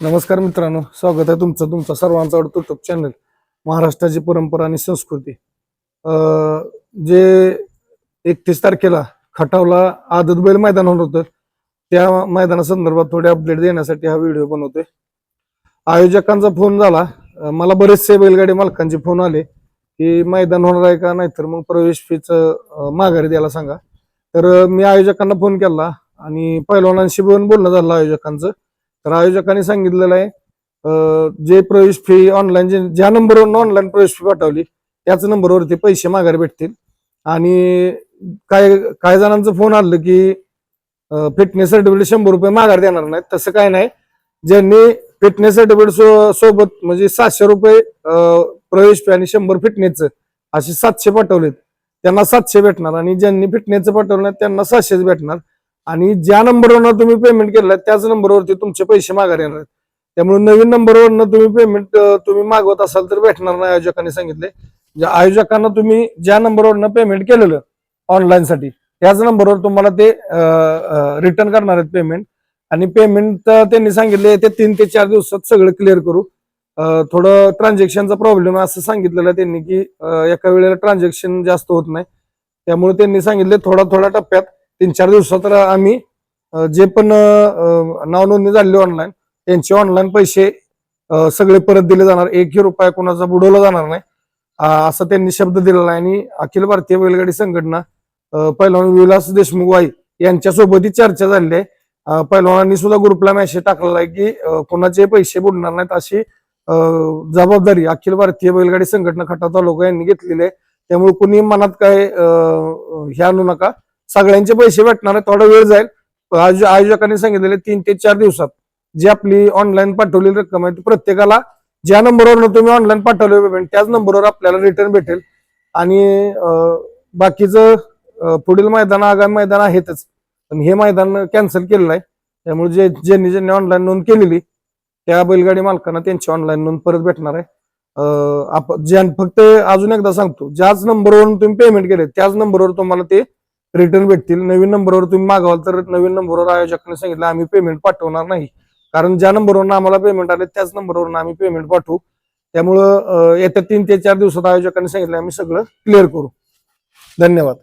नमस्कार मित्रांनो स्वागत आहे तुमचं तुमचा सर्वांचा आवडतो युट्यूब चॅनल महाराष्ट्राची परंपरा आणि संस्कृती. जे एकतीस तारखेला खटावला आदत बैल मैदान होणार होतं त्या मैदानासंदर्भात थोडे अपडेट देण्यासाठी हा व्हिडिओ बनवतोय. आयोजकांचा फोन झाला. मला बरेचसे बैलगाडी मालकांचे फोन आले की मैदान होणार आहे का? नाहीतर मग प्रवेश फीच माघारी द्यायला सांगा. तर मी आयोजकांना फोन केला आणि पैलवानांशी पण बोलणं झालं आयोजकांचं. तर आयोजकांनी सांगितलेलं आहे जे प्रवेश फी ऑनलाईन ज्या नंबरवर ऑनलाईन प्रवेश फी पाठवली त्याच नंबरवरती पैसे माघारी भेटतील. आणि काय काही जणांचं फोन आलं की फिटनेस सर्टिफिकेट शंभर रुपये माघार देणार नाहीत तसं काय नाही. ज्यांनी फिटनेस सर्टिफिकेट सोबत म्हणजे सातशे रुपये प्रवेश फी आणि शंभर फिटनेसचं असे सातशे पाठवलेत त्यांना सातशे भेटणार. आणि ज्यांनी फिटनेसचं पाठवलं त्यांना सातशेच भेटणार. आणि ज्या नंबरवरनं तुम्ही पेमेंट केलं त्याच नंबरवरती तुमचे पैसे माघार येणार आहेत. त्यामुळे नवीन नंबरवरनं तुम्ही पेमेंट तुम्ही मागवत असाल तर भेटणार नाही आयोजकांनी सांगितले. म्हणजे आयोजकांना तुम्ही ज्या नंबरवरनं पेमेंट केलेलं ऑनलाईन साठी त्याच नंबरवर तुम्हाला ते रिटर्न करणार आहेत पेमेंट आणि पेमेंट त्यांनी सांगितले ते तीन ते चार दिवसात सगळं क्लिअर करू. थोडं ट्रान्झॅक्शनचा प्रॉब्लेम असं सांगितलेलं त्यांनी की एका वेळेला ट्रान्झॅक्शन जास्त होत नाही. त्यामुळे त्यांनी सांगितले थोडा थोडा टप्प्यात तीन चार दिवसात आम्ही जे पण नावनोंदणी नाव नोंदणी ऑनलाईन त्यांचे ऑनलाईन पैसे सगळे परत दिले जाणार. एकही रुपया कोणाचा बुडवला जाणार नाही. असं त्यांनी शब्द दिलेला आहे. आणि अखिल भारतीय बैलगाडी संघटना पैलवान विलास देशमुख वाई यांच्यासोबतही चर्चा झाली आहे. पैलवानांनी सुद्धा ग्रुपला मेसेज टाकलेला आहे की कोणाचे पैसे बुडणार नाहीत अशी जबाबदारी अखिल भारतीय बैलगाडी संघटना खटा तालुका यांनी घेतलेली आहे. त्यामुळे कुणी मनात काय ह्या हे आणू नका. सगळ्यांचे पैसे भेटणार आहे थोडा वेळ जाईल. आयोजकांनी सांगितलेले तीन ते चार दिवसात जी आपली ऑनलाईन पाठवलेली रक्कम आहे ती प्रत्येकाला ज्या नंबरवर तुम्ही ऑनलाईन पाठवले पेमेंट त्याच नंबरवर आपल्याला रिटर्न भेटेल. आणि बाकीच बाकीचं पुढील मैदान आगामी मैदान आहेतच. पण हे मैदान कॅन्सल केलेलं आहे. त्यामुळे जे ज्यांनी ज्यांनी ऑनलाईन नोंद केलेली त्या बैलगाडी मालकांना त्यांची ऑनलाईन नोंद परत भेटणार आहे. आप ज्या फक्त अजून एकदा सांगतो ज्याच नंबरवरून तुम्ही पेमेंट केले त्याच नंबरवर तुम्हाला ते रिटर्न भेटतील. नवीन नंबरवर तुम्ही मागवाल तर नवीन नंबरवर आयोजकांनी सांगितलं आम्ही पेमेंट पाठवणार नाही. कारण ज्या नंबरवरून आम्हाला पेमेंट आले त्याच नंबरवरून आम्ही पेमेंट पाठवू. त्यामुळं येत्या तीन ते चार दिवसात आयोजकांनी सांगितलं आम्ही सगळं क्लिअर करू. धन्यवाद.